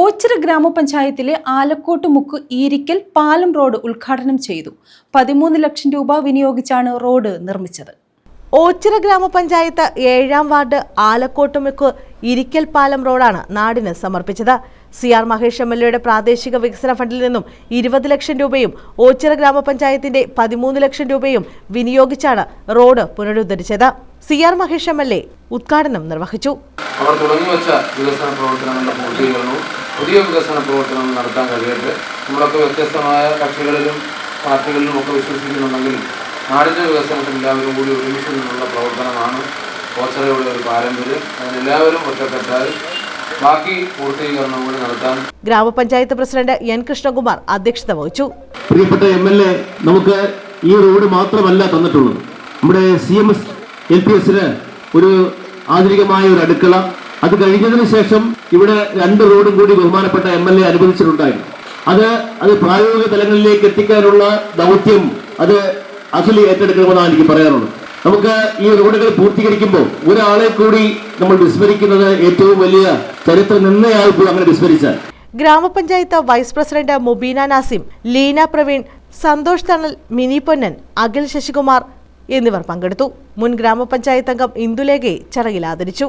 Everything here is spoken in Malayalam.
ഓച്ചിറ ഗ്രാമപഞ്ചായത്തിലെ ആലക്കോട്ട് മുക്ക് ഈരിക്കൽ പാലം റോഡ് ഉദ്ഘാടനം ചെയ്തു. പതിമൂന്ന് ലക്ഷം രൂപ വിനിയോഗിച്ചാണ് റോഡ് നിർമ്മിച്ചത്. ഓച്ചിറ ഗ്രാമപഞ്ചായത്ത് ഏഴാം വാർഡ് ആലക്കോട്ടുമുക്ക് ഇരിക്കൽ പാലം റോഡാണ് നാടിന് സമർപ്പിച്ചത്. C R Mahesh M L എയുടെ പ്രാദേശിക വികസന ഫണ്ടിൽ നിന്നും ഇരുപത് ലക്ഷം രൂപയും ഓച്ചിറ ഗ്രാമപഞ്ചായത്തിന്റെ പതിമൂന്ന് ലക്ഷം രൂപയും വിനിയോഗിച്ചാണ് road പുനരുദ്ധരിച്ചത്. C R Mahesh M L A ഉദ്ഘാടനം നിർവഹിച്ചു. അവർ തുടങ്ങിവെച്ച വികസന പ്രവർത്തനങ്ങളുടെ പൂർത്തീകരണവും പുതിയ വികസന പ്രവർത്തനങ്ങൾ നടത്താൻ കഴിയട്ടെ. നമ്മളൊക്കെ വ്യത്യസ്തമായ കക്ഷികളിലും പാർട്ടികളിലും ഒക്കെ വിശ്വസിക്കുന്നുണ്ടെങ്കിലും നാടിന്റെ വികസനത്തിൽ എല്ലാവരും കൂടി ഒരുമിച്ച് നിന്നുള്ള പ്രവർത്തനമാണ് ഓച്ചറയുടെ ഒരു പാരമ്പര്യം. അതിനെല്ലാവരും ഒറ്റക്കെട്ടായി ബാക്കി പൂർത്തീകരണം കൂടി നടത്താൻ ഗ്രാമപഞ്ചായത്ത് പ്രസിഡന്റ് എൻ കൃഷ്ണകുമാർ അധ്യക്ഷത വഹിച്ചു. പ്രിയപ്പെട്ട എം എൽ എ നമുക്ക് ഈ റോഡ് മാത്രമല്ല തന്നിട്ടുള്ളത്. നമ്മുടെ C M S L P എസിന് ഒരു ആധുനികമായ ഒരു അടുക്കള അത് കഴിഞ്ഞതിന് ശേഷം ഇവിടെ രണ്ട് റോഡും കൂടി ബഹുമാനപ്പെട്ട എം എൽ എ അനുവദിച്ചിട്ടുണ്ടായിരുന്നു അത് അത് പ്രായോഗിക തലങ്ങളിലേക്ക് എത്തിക്കാനുള്ള ദൗത്യം അത് അഖിലി ഏറ്റെടുക്കണമെന്നാണ് എനിക്ക് പറയാനുള്ളത്. നമുക്ക് ഈ റോഡുകൾ പൂർത്തീകരിക്കുമ്പോൾ ഒരാളെ കൂടി നമ്മൾ വിസ്മരിക്കുന്നത് ഏറ്റവും വലിയ ചരിത്ര നിന്നയായിപ്പോൾ അങ്ങനെ വിസ്മരിച്ചാൽ. ഗ്രാമപഞ്ചായത്ത് വൈസ് പ്രസിഡന്റ് മുബീന നാസിം ലീന പ്രവീൺ സന്തോഷ് തണൽ മിനി പൊന്നൻ അഖിൽ ശശികുമാർ എന്നിവർ പങ്കെടുത്തു. മുൻ ഗ്രാമപഞ്ചായത്ത് അംഗം ഇന്ദുലേഖയെ ചടങ്ങിൽ ആദരിച്ചു.